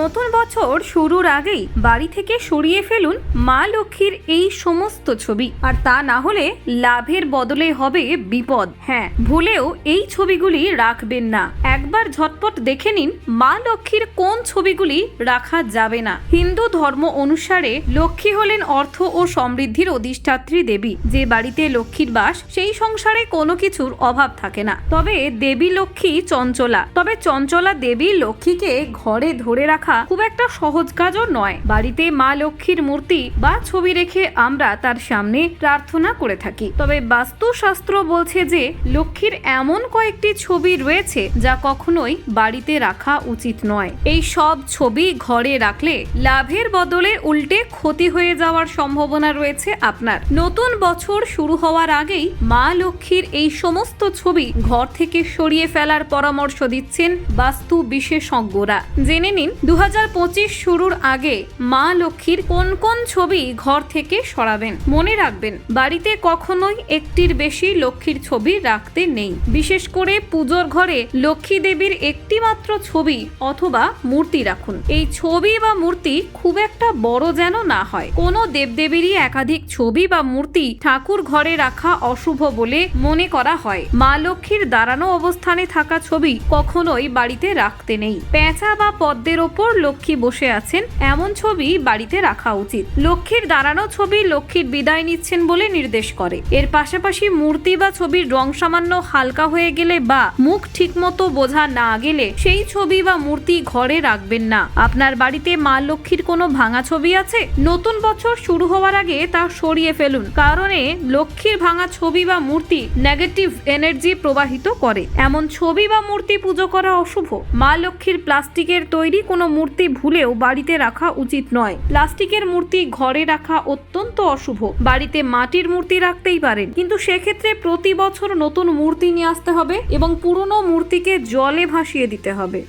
নতুন বছর শুরুর আগেই বাড়ি থেকে সরিয়ে ফেলুন মা লক্ষ্মীর এই সমস্ত ছবি। আর তা না হলে লাভের বদলে হবে বিপদ। হ্যাঁ ভুলেও এই ছবিগুলি রাখবেন না। একবার ঝটপট দেখে নিন মা লক্ষ্মীর কোন ছবিগুলি রাখা যাবে না। হিন্দু ধর্ম অনুসারে লক্ষ্মী হলেন অর্থ ও সমৃদ্ধির অধিষ্ঠাত্রী দেবী। যে বাড়িতে লক্ষ্মীর বাস, সেই সংসারে কোনো কিছুর অভাব থাকে না। তবে দেবী লক্ষ্মী চঞ্চলা। তবে চঞ্চলা দেবী লক্ষ্মীকে ঘরে ধরে রাখা খুব একটা সহজ কাজও নয়। বাড়িতে মা লক্ষ্মীর মূর্তি বা ছবি রেখে আমরা তার সামনে প্রার্থনা করে থাকি। তবে বাস্তুশাস্ত্র বলছে যে, লক্ষ্মীর এমন কয়েকটি ছবি রয়েছে যা কখনোই বাড়িতে রাখা উচিত নয়। এই সব ছবি ঘরে রাখলে লাভের বদলে উল্টে ক্ষতি হয়ে যাওয়ার সম্ভাবনা রয়েছে আপনার। নতুন বছর শুরু হওয়ার আগেই মা লক্ষ্মীর এই সমস্ত ছবি ঘর থেকে সরিয়ে ফেলার পরামর্শ দিচ্ছেন বাস্তু বিশেষজ্ঞরা। জেনে নিন, দু শুরুর আগে মা লক্ষ্মীর কোন কোন ছবি ঘর থেকে সরাবেন মনে রাখবেন, বাড়িতে কখনোই একটির বেশি লক্ষ্মীর ছবি রাখতে নেই। বিশেষ করে পুজোর ঘরে লক্ষ্মী দেবীর একটি মাত্র ছবি অথবা মূর্তি রাখুন। এই ছবি বা মূর্তি খুব একটা বড় যেন না হয়। কোনো দেবদেবীরই একাধিক ছবি বা মূর্তি ঠাকুর ঘরে রাখা অশুভ বলে মনে করা হয়। মা লক্ষ্মীর দাঁড়ানো অবস্থানে থাকা ছবি কখনোই বাড়িতে রাখতে নেই। পেঁচা বা পদ্মের ওপর লক্ষ্মী বসে আছেন। এমন ছবি বাড়িতে রাখা উচিত। লক্ষ্মীর দাঁড়ানো ছবি লক্ষ্মীর বিদায় নিচ্ছেন বলে নির্দেশ করে। এর পাশাপাশি মূর্তি বা ছবির রং সামান্য হালকা হয়ে গেলে বা মুখ ঠিকমতো বোঝা না গেলে সেই ছবি বা মূর্তি ঘরে রাখবেন না। আপনার বাড়িতে মা লক্ষ্মীর কোনো ভাঙা ছবি আছে? নতুন বছর শুরু হওয়ার আগে তা সরিয়ে ফেলুন, কারণে লক্ষ্মীর ভাঙা ছবি বা মূর্তি নেগেটিভ এনার্জি প্রবাহিত করে। এমন ছবি বা মূর্তি পুজো করা অশুভ। মা লক্ষ্মীর প্লাস্টিকের তৈরি কোনো মূর্তি ভুলেও বাড়িতে রাখা উচিত নয়। প্লাস্টিকের মূর্তি ঘরে রাখা অত্যন্ত অশুভ। বাড়িতে মাটির মূর্তি রাখতেই পারেন। কিন্তু সেক্ষেত্রে প্রতি বছর নতুন মূর্তি নিয়ে আসতে হবে এবং পুরনো মূর্তিকে জলে ভাসিয়ে দিতে হবে।